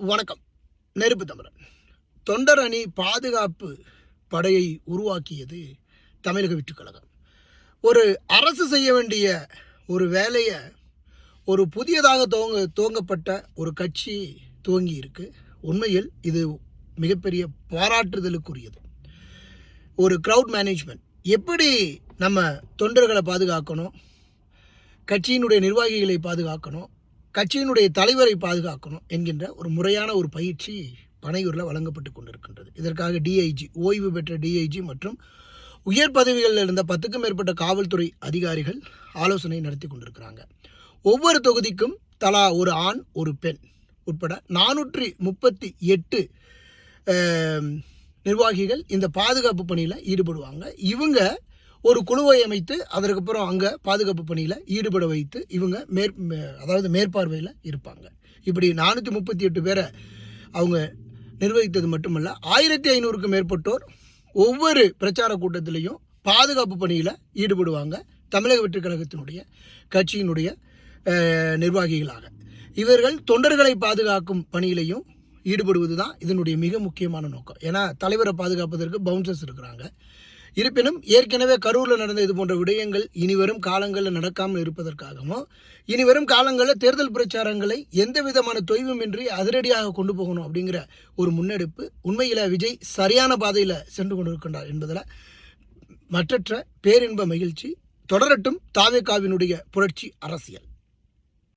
வணக்கம். நெருப்பு தமிழன். தொண்டர் அணி பாதுகாப்பு படையை உருவாக்கியது தமிழக விட்டுக்கழகம் ஒரு அரசு செய்ய வேண்டிய ஒரு வேலையை ஒரு புதியதாக துவங்க துவங்கப்பட்ட ஒரு கட்சி துவங்கி இருக்கு. உண்மையில் இது மிகப்பெரிய பாராட்டுதலுக்குரியது. ஒரு க்ரௌட் மேனேஜ்மெண்ட் எப்படி நம்ம தொண்டர்களை பாதுகாக்கணும்? கட்சியினுடைய நிர்வாகிகளை பாதுகாக்கணும்? கட்சியினுடைய தலைவரை பாதுகாக்கணும் என்கின்ற ஒரு முறையான ஒரு பயிற்சி பனையூரில் வழங்கப்பட்டு கொண்டிருக்கின்றது. இதற்காக டிஐஜி ஓய்வு பெற்ற டிஐஜி மற்றும் உயர் பதவிகளில் இருந்த பத்துக்கும் மேற்பட்ட காவல்துறை அதிகாரிகள் ஆலோசனை நடத்தி கொண்டிருக்கிறாங்க. ஒவ்வொரு தொகுதிக்கும் தலா ஒரு ஆண் ஒரு பெண் உட்பட நானூற்றி முப்பத்தி எட்டு நிர்வாகிகள் இந்த பாதுகாப்பு பணியில் ஈடுபடுவாங்க. இவங்க ஒரு குழுவை அமைத்து அதற்கப்புறம் அங்கே பாதுகாப்பு பணியில் ஈடுபட வைத்து இவங்க மேற் மே- அதாவது மேற்பார்வையில் இருப்பாங்க. இப்படி நானூற்றி முப்பத்தி எட்டு பேரை அவங்க நிர்வகித்தது மட்டுமல்ல ஆயிரத்தி ஐநூறுக்கும் மேற்பட்டோர் ஒவ்வொரு பிரச்சார கூட்டத்திலையும் பாதுகாப்பு பணியில் ஈடுபடுவாங்க தமிழக வெற்றிக்கழகத்தினுடைய கட்சியினுடைய நிர்வாகிகளாக. இவர்கள் தொண்டர்களை பாதுகாக்கும் பணியிலையும் ஈடுபடுவது தான் இதனுடைய மிக முக்கியமான நோக்கம். ஏன்னா தலைவரை பாதுகாப்பதற்கு பவுன்சர்ஸ் இருக்கிறாங்க. இருப்பினும் ஏற்கனவே கரூரில் நடந்த இது போன்ற விடயங்கள் இனிவரும் காலங்களில் நடக்காமல் இருப்பதற்காகவும் இனிவரும் காலங்களில் தேர்தல் பிரச்சாரங்களை எந்த விதமான தொய்வுமின்றி அதிரடியாக கொண்டு போகணும் அப்படிங்கிற ஒரு முன்னெடுப்பு உண்மையில் விஜய் சரியான பாதையில் சென்று கொண்டிருக்கின்றார் என்பதில் மற்றற்ற பேரின்ப மகிழ்ச்சி தொடரட்டும் தாவேகாவினுடைய புரட்சி அரசியல்.